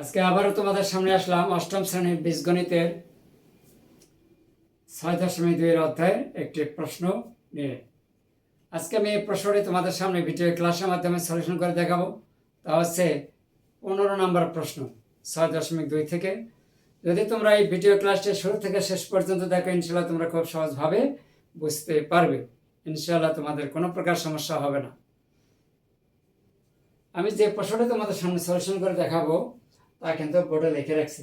আজকে আবারও তোমাদের সামনে আসলাম অষ্টম শ্রেণির বীজগণিতের ছয় দশমিক দুইয়ের অধ্যায়ের একটি প্রশ্ন নিয়ে। আজকে আমি এই প্রশ্নটি তোমাদের সামনে ভিডিও ক্লাসের মাধ্যমে সলিউশন করে দেখাবো। তা হচ্ছে পনেরো নম্বর প্রশ্ন, ছয় দশমিক দুই থেকে। যদি তোমরা এই ভিডিও ক্লাসটি শুরু থেকে শেষ পর্যন্ত দেখো ইনশাল্লাহ তোমরা খুব সহজভাবে বুঝতে পারবে। ইনশাল্লাহ তোমাদের কোনো প্রকার সমস্যা হবে না। আমি যে প্রশ্নটা তোমাদের সামনে সলিউশন করে দেখাবো তা কিন্তু বোর্ডে লিখে রাখছি।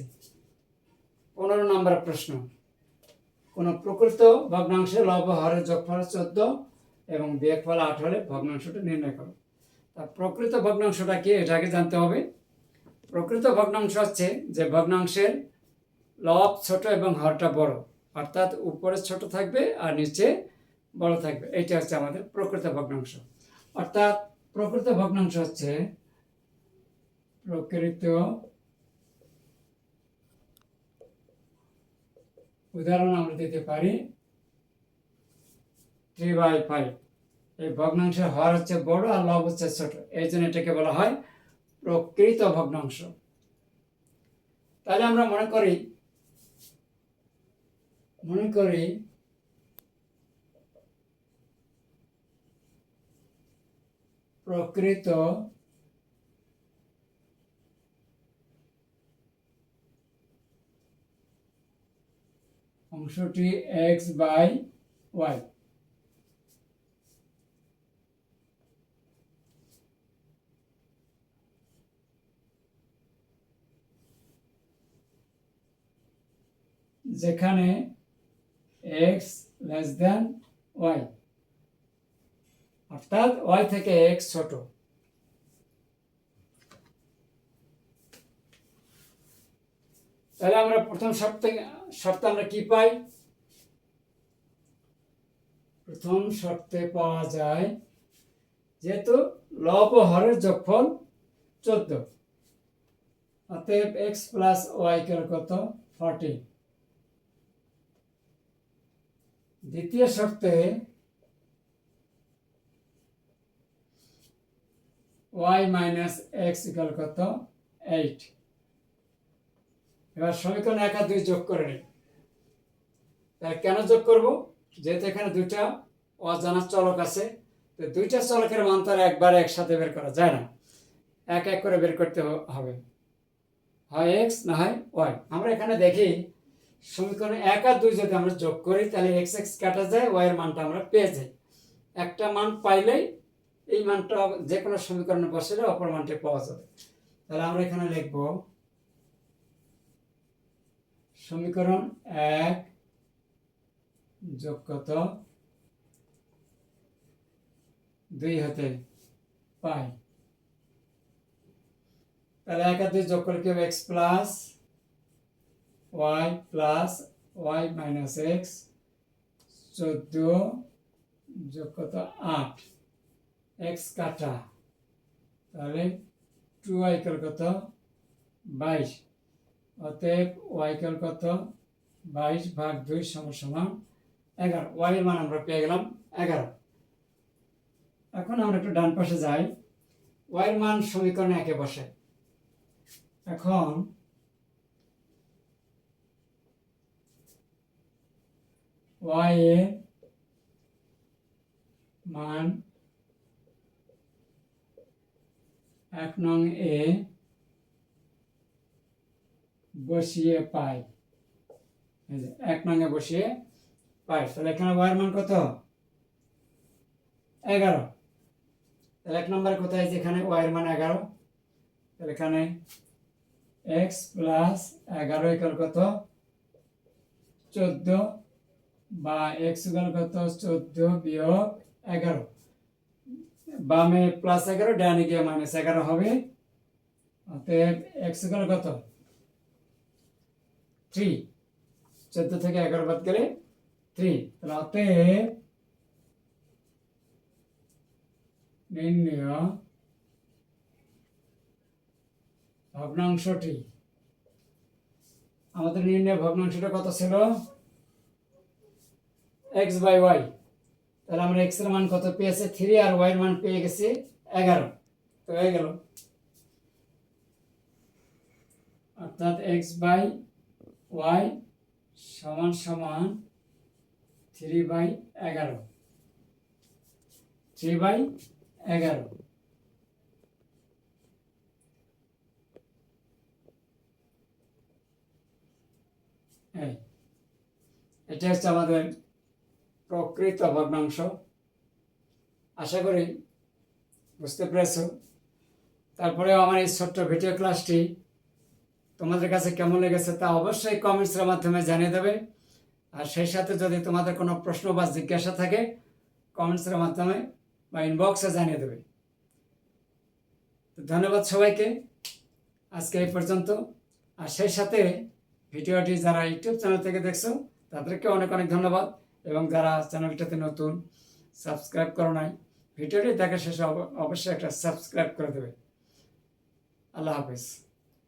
পনেরো নম্বর প্রশ্ন। কোনো প্রকৃত ভগ্নাংশে লব হরের যোগফল চোদ্দ এবং বিয়োগফল আট হলে ভগ্নাংশটা নির্ণয় করো। তা প্রকৃত ভগ্নাংশটা কি এটাকে জানতে হবে। প্রকৃত ভগ্নাংশ হচ্ছে যে ভগ্নাংশের লব ছোট এবং হরটা বড়। অর্থাৎ উপরে ছোট থাকবে আর নিচে বড় থাকবে। এটা হচ্ছে আমাদের প্রকৃত ভগ্নাংশ। অর্থাৎ প্রকৃত ভগ্নাংশ হচ্ছে প্রকৃত উদাহরণ আমরা দিতে পারি থ্রি বাই ফাইভ এই ভগ্নাংশের হর হচ্ছে বড় আর লব হচ্ছে ছোট। এই জন্য এটাকে বলা হয় প্রকৃত ভগ্নাংশ। তাহলে আমরা মনে করি মনে করি প্রকৃত অংশটি এক্স বাই ওয়াই। যেখানে এক্স লেস দেন ওয়াই। অর্থাৎ ওয়াই থেকে এক্স ছোট। তাহলে আমরা প্রথম শর্তে শর্তে আমরা কি পাই? প্রথম শর্তে পাওয়া যায় যেহেতু লব ও হরের যোগফল চোদ্দ। অতএব এক্স প্লাস ওয়াই কেল কত? ফর্টি। দ্বিতীয় শর্তে ওয়াই মাইনাস এক্স ইকাল কত? এইট। এবার সমীকরণ এক আর দুই যোগ করে নিই। তাহলে কেন যোগ করব? যেহেতু এখানে দুইটা অজানা চলক আছে, তো দুইটা চলকের মান তো আর একবারে একসাথে বের করা যায় না। এক এক করে বের করতে হবে। হয় এক্স না হয় ওয়াই আমরা এখানে দেখি সমীকরণে এক আর দুই যদি আমরা যোগ করি, তাহলে এক্স এক্স কাটা যায় ওয়াই এর মানটা আমরা পেয়ে যাই। একটা মান পাইলেই এই মানটা যে কোনো সমীকরণে বসলে অপর মানটি পাওয়া যাবে। তাহলে আমরা এখানে লিখব সমীকরণ এক যোগ কত? দুই হতে পাই। তাহলে এক আর দুই যোগ করলে কি হবে? X plus Y plus Y minus X চোদ্দ যোগ কত? আট। এক্স কাটা। তাহলে টু ওয়াইকাল কত? বাইশ। অতএব ওয়াইকাল কত? বাইশ ভাগ দুই সমান সমান এগারো। ওয়াইয়ের মান আমরা পেয়ে গেলাম এগারো। এখন আমরা একটু ডান পাশে যাই। ওয়াইয়ের মান সমীকরণে একে বসে। এখন ওয়াই এর মান এক নং এ বসিয়ে পাই। এক নং এ বসিয়ে পাই। তাহলে এখানে ওয়ার মান কত? এগারো। তাহলে এক নম্বরে কোথায় যেখানে ওয়ার মান এগারো। তাহলে এখানে এক্স প্লাস এগারো ইকাল কত? চোদ্দ বা এক্স ইকাল কত? চোদ্দ বিয়োগ এগারো। বামে প্লাস এগারো, ডানে গিয়ে মাইনাস এগারো হবে। অতএব এক্স ইকাল কত? থ্রি চোদ্দ থেকে এগারো বাদ গেলে থ্রি তাহলে অতএব নির্ণয় ভগ্নাংশটি। আমাদের নির্ণয় ভগ্নাংশটা কত ছিল? এক্স বাই ওয়াই তাহলে আমরা এক্সের মান কত পেয়েছে? থ্রি আর ওয়াই মান পেয়ে গেছি এগারো। তো হয়ে গেল। অর্থাৎ এক্স বাই ওয়াই সমান সমান থ্রি বাই এগারো। থ্রি বাই এগারো। এটা হচ্ছে আমাদের প্রকৃত ভগ্নাংশ। আশা করি বুঝতে পেরেছ। তারপরে আমার এই ছোট্ট ভিডিও ক্লাসটি তোমাদের কাছে কেমন লেগেছে তা অবশ্যই কমেন্টসের মাধ্যমে জানিয়ে দেবে। আর সেই সাথে যদি তোমাদের কোনো প্রশ্ন বা জিজ্ঞাসা থাকে কমেন্টসের মাধ্যমে বা ইনবক্সে জানিয়ে দেবে। ধন্যবাদ সবাইকে, আজকে এই পর্যন্ত। আর সেই সাথে ভিডিওটি যারা ইউটিউব চ্যানেল থেকে দেখছ, তাদেরকে অনেক অনেক ধন্যবাদ। এবং যারা চ্যানেলটাতে নতুন সাবস্ক্রাইব করো নাই, ভিডিওটি দেখা শেষে অব- অবশ্যই একটা সাবস্ক্রাইব করে দেবে। আল্লাহ হাফিজ।